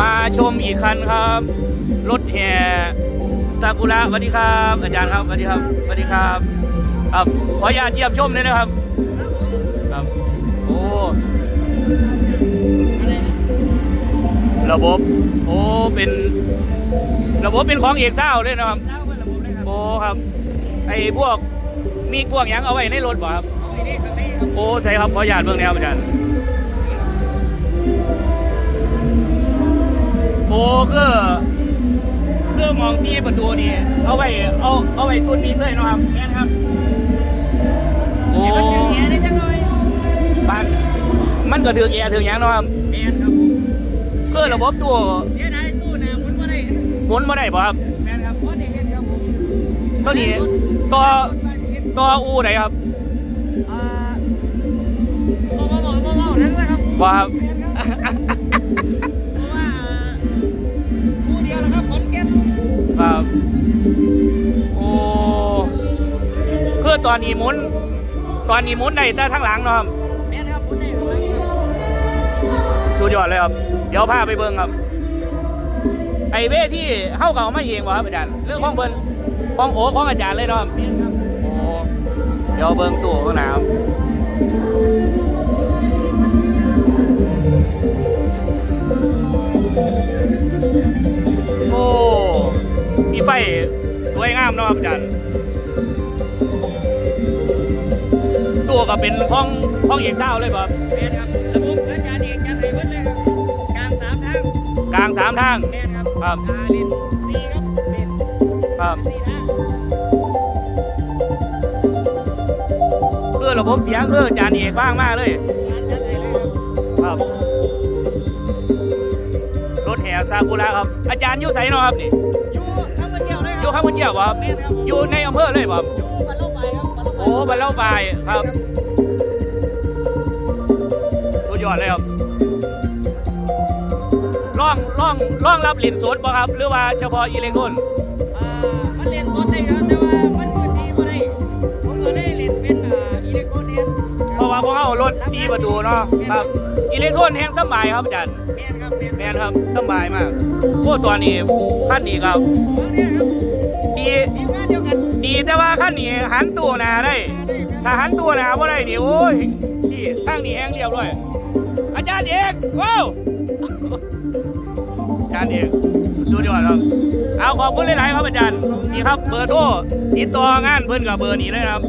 มาชมอีกคันครับ รถแห่ซากุระสวัสดีครับ อาจารย์ครับสวัสดีครับสวัสดีครับครับขออนุญาตเยี่ยมชมเลยนะครับครับโอ้ระบบโอ้เป็น ระบบเป็นของเอกเศร้าเลยนะครับโอ้ครับไอ้พวกมีพวกยังเอาไว้ในรถบ่ครับโอ้ใช่ครับขออนุญาตเบื้องแนวอาจารย์ ประตูนี่เอาไว้เอาเอาไว้สุดนี้เลยเนาะครับแม่นครับโอ้เดี๋ยวมันถึงแง่ได้จังเลยบ้านมันก็ถือแอร์ถือหยังเนาะครับแม่นครับผมก็ระบบตัวเสียดายตู้น้ำมันบ่ได้หมุนมาได้บ่ครับแม่นครับเพราะได้เห็นครับผมตัวนี้ตัวตัวอูไหนครับอ่าบ่บ่บ่บ่บ่นั่นแหละครับบ่ครับ แม่นครับ โอ้คือตอนนี้หมุน ตอนนี้หมุนได้แต่ทั้งหลังเนาะครับแม่นครับผู้ใดของมันครับสุดยอดเลยครับ เดี๋ยวพาไปเบิ่งครับ ไอเวที่เข้าเก่ามาเองวะครับอาจารย์เรื่องของเบิ่นของโอของอาจารย์เลยเนาะครับแม่นครับโอ้เดี๋ยวเบิ่งตู้ข้างหน้าครับ สวยงามเนาะครับอาจารย์ตู้ก็เป็นห้องห้องเอกเศร้าเลยบ่ครับแม่นครับระบบอาจารย์เอกจัดให้เบิดเลยครับกลางสามทางกลางสามทางแม่นครับครับอ่าเลนสี่ครับเลนครับสี่ทางเพื่อระบบเสียงคืออาจารย์เอกบ้างมากเลยการจัดให้เลยครับครับรถแห่ซากุระครับ อาจารย์อยู่ไสเนาะครับนี่ เลยคอยู่รับข้างบนเจียวบ่ครับแม่นครับอยู่ในอำเภอเลยบ่ครับอยู่บันโลกไปครับบันโลกไปโอ้บันเล่าปลายครับสุดยอดเลยครับร่องร่องร่องรับหลินสดบ่ครับ หรือว่าเฉพาะอีเล็กโทรนอ่ามันเล่นรถได้ครับแต่ว่ามันพื้นที่บ่ได้ผมก็เลยเล่นเป็นอ่าอิเล็กโทรนิกส์เพราะว่าพวกเขารถสีประตูเนาะครับอีเล็กโทรนแห้งสำบายครับอาจารย์แม่นครับแม่นแมนครับสำบายมากโอ้ตัวนี้ขั้นนี้ครับของเนี่ยครับ แต่ว่าขั้นนี้หันตัวหนาได้ ถ้าหันตัวหนาบ่ได้นี่โอ้ยที่ทางนี้แห้งเรียบร้อยอาจารย์เอกว้าวอาจารย์เอกสุดยอดครับเอาขอบคุณหลายๆครับอาจารย์นี่ครับเบอร์โทรติดต่องานเพิ่นกับเบอร์นี้เลยนะครับ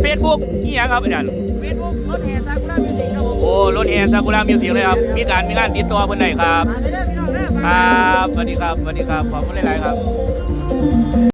เฟซบุ๊กนี่ยังครับอาจารย์เฟซบุ๊กรถแห่ซากุระมิวสิกครับผมโอ้รถแห่ซากุระมิวสิกเลยครับมีการมีงานติดต่อเพิ่นได้ครับ ครับสวัสดีครับสวัสดีครับขอบคุณหลายๆครับ